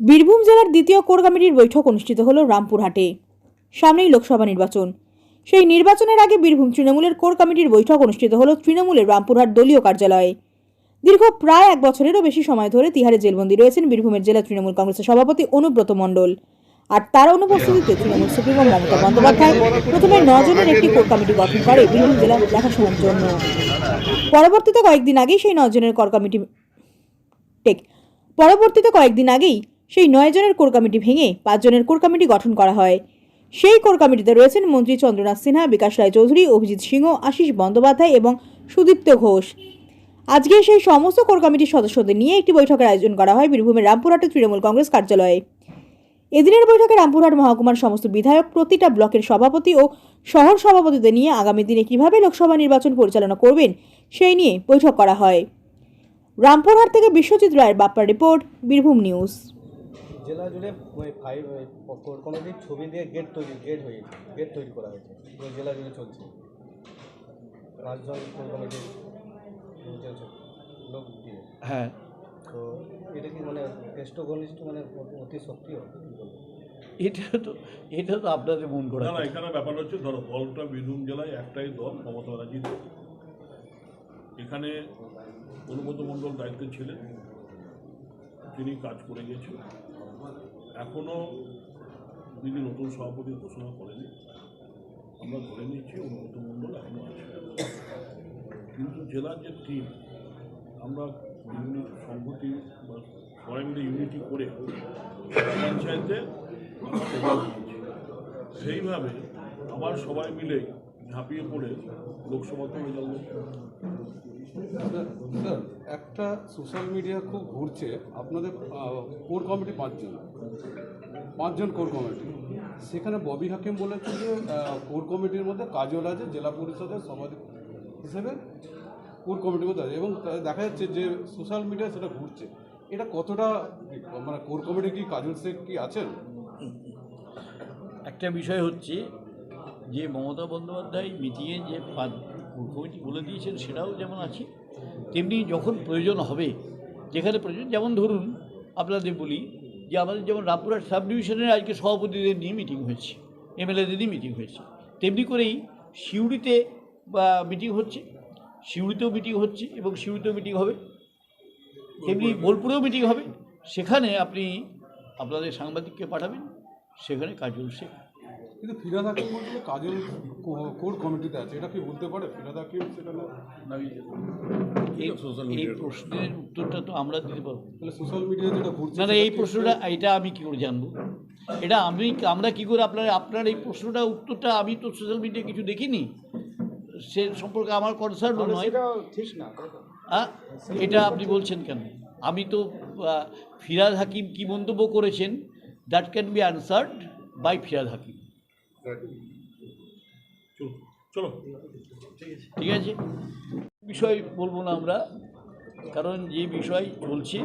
বীরভূম জেলার দ্বিতীয় কোর কমিটির বৈঠক অনুষ্ঠিত হলো রামপুরহাটে। সামনেই লোকসভা নির্বাচন। সেই নির্বাচনের আগে বীরভূম তৃণমূলের কোর কমিটির বৈঠক অনুষ্ঠিত হলো তৃণমূলের রামপুরহাট দলীয় কার্যালয়ে। দীর্ঘ প্রায় এক বছরেরও বেশি সময় ধরে তিহারে জেলবন্দি রয়েছেন বীরভূমের জেলা তৃণমূল কংগ্রেসের সভাপতি অনুব্রত মণ্ডল। আর তার অনুপস্থিতিতে তৃণমূল সুপ্রিমো মমতা বন্দ্যোপাধ্যায় প্রথমে নজনের একটি কোর কমিটি গঠন করে বীরভূম জেলা দেখাশোনার জন্য। পরবর্তীতে কয়েকদিন আগেই সেই নজনের কর কমিটি টেক পরবর্তীতে কয়েকদিন আগেই সেই নয় জনের কোর কমিটি ভেঙে পাঁচজনের কোর কমিটি গঠন করা হয়। সেই কোর কমিটিতে রয়েছেন মন্ত্রী চন্দ্রনাথ সিনহা, বিকাশ রায় চৌধুরী, অভিজিৎ সিংহ, আশিস বন্দ্যোপাধ্যায় এবং সুদীপ্ত ঘোষ। আজকে সেই সমস্ত কোর কমিটির সদস্যদের নিয়ে একটি বৈঠকের আয়োজন করা হয় বীরভূমের রামপুরহাটে তৃণমূল কংগ্রেস কার্যালয়ে। এদিনের বৈঠকে রামপুরহাট মহকুমার সমস্ত বিধায়ক, প্রতিটা ব্লকের সভাপতি ও শহর সভাপতিদের নিয়ে আগামী দিনে কীভাবে লোকসভা নির্বাচন পরিচালনা করবেন, সেই নিয়ে বৈঠক করা হয়। রামপুরহাট থেকে বিশ্বজিৎ রায়ের বাপ্পা রিপোর্ট, বীরভূম নিউজ। জেলা জুড়ে ওই ফাইভ ওই কোর কমিটির ছবি দিয়ে গেট তৈরি গেট হয়েছে গেট তৈরি করা হয়েছে পুরো জেলা জুড়ে চলছে। পাঁচজন কোর কমিটির লোক দিয়ে হ্যাঁ। তো এটা কি মানে টেস্ট ঘনিষ্ঠ মানে অতি সক্রিয় এটা তো এটা তো আপনাদের মন করা না এখানে ব্যাপার হচ্ছে ধরো দলটা বীরভূম জেলায় একটাই দল মমতা ব্যানার্জি এখানে অনুমত মণ্ডল দায়িত্বে ছিলেন। তিনি কাজ করে গেছেন এখনও তিনি নতুন সভাপতি ঘোষণা করেনি। আমরা ধরে নিচ্ছি অনুমত মণ্ডল এখনও আছে। কিন্তু জেলার যে টিম আমরা ইউনিট সংহতি বা সবাই মিলে ইউনিটি করে পঞ্চায়েতে সেইভাবে আবার সবাই মিলে ঝাঁপিয়ে পড়ে লোকসভাতে দিয়েছি স্যার একটা সোশ্যাল মিডিয়া খুব ঘুরছে। আপনাদের কোর কমিটি পাঁচজন। পাঁচজন কোর কমিটি সেখানে ববি হাকিম বলেছে যে কোর কমিটির মধ্যে কাজল আছে, জেলা পরিষদের সভাপতি হিসেবে কোর কমিটির মধ্যে আছে। এবং দেখা যাচ্ছে যে সোশ্যাল মিডিয়া সেটা ঘুরছে। এটা কতটা মানে কোর কমিটি কি কাজল শেখ কি আছেন? একটা বিষয় হচ্ছে যে মমতা বন্দ্যোপাধ্যায় মিটিংয়ে যে কোর কমিটি বলে দিয়েছেন সেটাও যেমন আছে তেমনি যখন প্রয়োজন হবে যেখানে প্রয়োজন যেমন ধরুন আপনাদের বলি যে আমাদের যেমন রামপুরহাট সাব ডিভিশনের আজকে সভাপতিদের নিয়ে মিটিং হয়েছে এমএলএদের নিয়ে মিটিং হয়েছে তেমনি করেই সিউড়িতে বা মিটিং হচ্ছে সিউড়িতেও মিটিং হচ্ছে এবং সিউড়িতেও মিটিং হবে তেমনি বোলপুরেও মিটিং হবে সেখানে আপনি আপনাদের সাংবাদিককে পাঠাবেন সেখানে কাজল শেখ কিন্তু ফিরাদ হাকিম বলছিল কাজল কোর কমিটিতে আছে এটা কি বলতে পারে? ফিরাদ হাকিম সেটা এই এই প্রশ্নের উত্তরটা তো আমরা দিতে পারব। তাহলে সোশ্যাল মিডিয়া যেটা ঘুরছে না এই কি- প্রশ্নটা এটা আমি কি করে জানব? এটা আমি আমরা কি করে আপনার আপনার এই প্রশ্নটা উত্তরটা আমি তো সোশ্যাল মিডিয়া কিছু দেখিনি। সে সম্পর্কে আমার কনসার্ন নয়। হ্যাঁ এটা আপনি বলছেন কেন? আমি তো ফিরাদ হাকিম কি মন্তব্য করেছেন that can be answered by Firhad Hakim. চলো ঠিক আছে। বিষয় বলব না আমরা, কারণ যে বিষয় চলছে,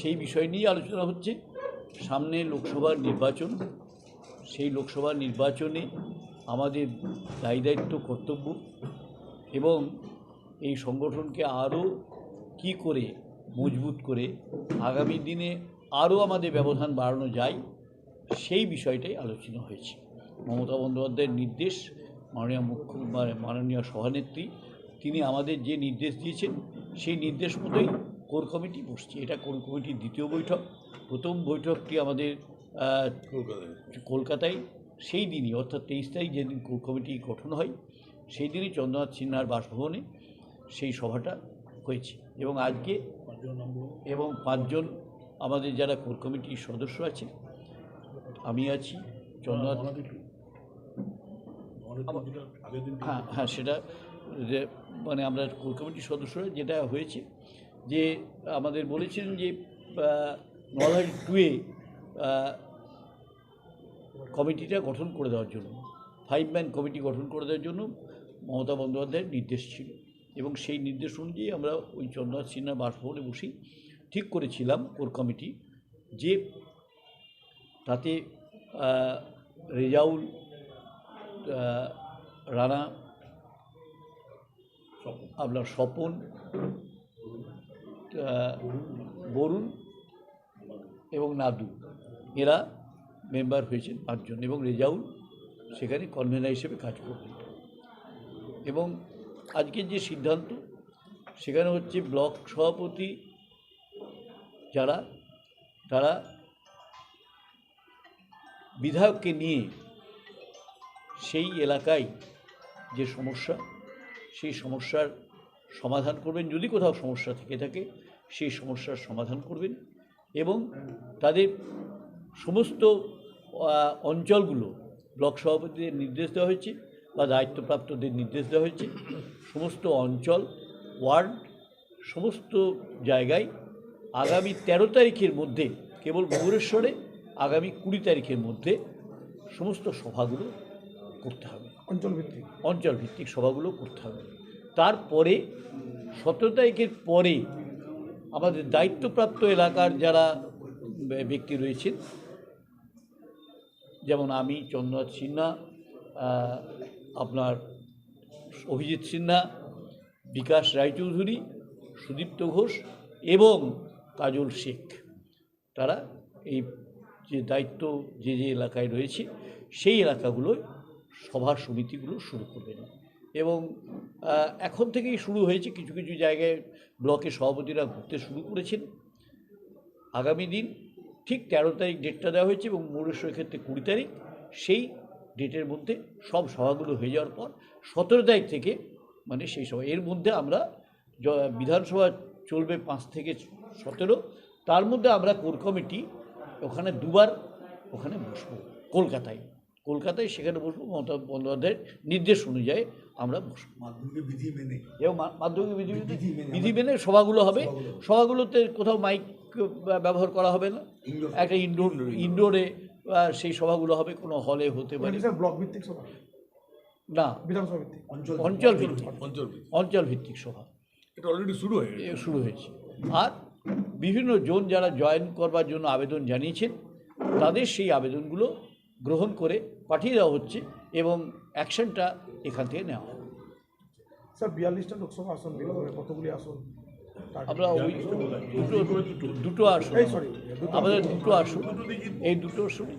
সেই বিষয় নিয়ে আলোচনা হচ্ছে। সামনে লোকসভার নির্বাচন, সেই লোকসভা নির্বাচনে আমাদের দায়ী দায়িত্ব কর্তব্য এবং এই সংগঠনকে আরও কি করে মজবুত করে আগামী দিনে আরও আমাদের ব্যবধান বাড়ানো যায়, সেই বিষয়টাই আলোচনা হয়েছে। মমতা বন্দ্যোপাধ্যায়ের নির্দেশ মাননীয় মুখ্য মানে মাননীয় সভানেত্রী তিনি আমাদের যে নির্দেশ দিয়েছেন সেই নির্দেশ মতোই কোর কমিটি বসছে। এটা কোর কমিটির দ্বিতীয় বৈঠক। প্রথম বৈঠকটি আমাদের কলকাতায়। সেই দিনই অর্থাৎ তেইশ তারিখ যেদিন কোর কমিটি গঠন হয় সেই দিনই চন্দ্রনাথ সিনহার বাসভবনে সেই সভাটা হয়েছে। এবং আজকে এবং পাঁচজন আমাদের যারা কোর কমিটির সদস্য আছে আমি আছি চন্দ্রনাথ আমাদের যেটা আগের দিন হ্যাঁ হ্যাঁ সেটা যে মানে আমরা কোর কমিটির সদস্যরা যেটা হয়েছে যে আমাদের বলেছেন যে নলহাট টুয়ে কমিটিটা গঠন করে দেওয়ার জন্য ফাইভ ম্যান কমিটি গঠন করে দেওয়ার জন্য মমতা বন্দ্যোপাধ্যায়ের নির্দেশ ছিল। এবং সেই নির্দেশ অনুযায়ী আমরা ওই চন্দ্রনাথ সিনহা বাসভবনে বসেই ঠিক করেছিলাম কোর কমিটি যে তাতে রেজাউল রানা, আপনার স্বপন বরুণ এবং নাদু। এরা মেম্বার হয়েছেন পাঁচজন এবং রেজাউল সেখানে কনভেনার হিসেবে কাজ করবেন এবং আজকের যে সিদ্ধান্ত, সেখানে হচ্ছে ব্লক সভাপতি যারা, তারা বিধায়ককে নিয়ে সেই এলাকায় যে সমস্যা, সেই সমস্যার সমাধান করবেন। যদি কোথাও সমস্যা থেকে থাকে, সেই সমস্যার সমাধান করবেন এবং তাদের সমস্ত অঞ্চলগুলো ব্লক সভাপতিদের নির্দেশ দেওয়া হয়েছে বা দায়িত্বপ্রাপ্তদের নির্দেশ দেওয়া হয়েছে। সমস্ত অঞ্চল, ওয়ার্ড, সমস্ত জায়গায় আগামী তেরো তারিখের মধ্যে, কেবল ভুবনেশ্বরে আগামী কুড়ি তারিখের মধ্যে সমস্ত সভাগুলো করতে হবে। অঞ্চলভিত্তিক। অঞ্চল ভিত্তিক সভাগুলো করতে হবে। তারপরে সতেরো তারিখের পরে আমাদের দায়িত্বপ্রাপ্ত এলাকার যারা ব্যক্তি রয়েছেন যেমন আমি চন্দ্রনাথ সিনহা আপনার অভিজিৎ সিনহা বিকাশ রায়চৌধুরী সুদীপ্ত ঘোষ এবং কাজল শেখ। তারা এই যে দায়িত্ব যে যে এলাকায় রয়েছে সেই এলাকাগুলোয় সভা সমিতিগুলো শুরু করবেন। এবং এখন থেকেই শুরু হয়েছে কিছু কিছু জায়গায় ব্লকের সভাপতিরা ঘুরতে শুরু করেছেন। আগামী দিন ঠিক তেরো তারিখ ডেটটা দেওয়া হয়েছে এবং মুরেশ্বরের ক্ষেত্রে কুড়ি তারিখ, সেই ডেটের মধ্যে সব সভাগুলো হয়ে যাওয়ার পর সতেরো তারিখ থেকে মানে সেই সভা, এর মধ্যে আমরা বিধানসভা চলবে পাঁচ থেকে সতেরো, তার মধ্যে আমরা কোর কমিটি ওখানে দুবার ওখানে বসবো, কলকাতায়। কলকাতায় সেখানে বসবো মমতা বন্দ্যোপাধ্যায়ের নির্দেশ অনুযায়ী আমরা বসবো। মাধ্যমিক বিধি মেনে। এবং মাধ্যমিক বিধি মেনে- বিধি মেনে সভাগুলো হবে। সভাগুলোতে কোথাও মাইক ব্যবহার করা হবে না. একটা ইনডোর ইনডোরে সেই সভাগুলো হবে কোনো হলে হতে পারে। ব্লক ভিত্তিক সভা? না। বিধানসভা ভিত্তিক। অঞ্চল অঞ্চল ভিত্তিক। অঞ্চল অঞ্চল ভিত্তিক সভা। এটা অলরেডি শুরু হয়ে শুরু হয়েছে। আর বিভিন্ন জন যারা জয়েন করবার জন্য আবেদন জানিয়েছেন তাদের সেই আবেদনগুলো গ্রহণ করে পাঠিয়ে দেওয়া হচ্ছে এবং অ্যাকশনটা এখান থেকে নেওয়া হবে। স্যার বিয়াল্লিশটা লোকসভা আসন কতগুলি আসন? আমরা ওই দুটো দুটো আসন। আমাদের দুটো আসন। এই দুটো আসনে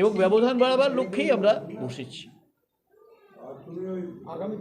এবং ব্যবধান বাড়াবার লক্ষ্যেই আমরা বসেছি। আগামী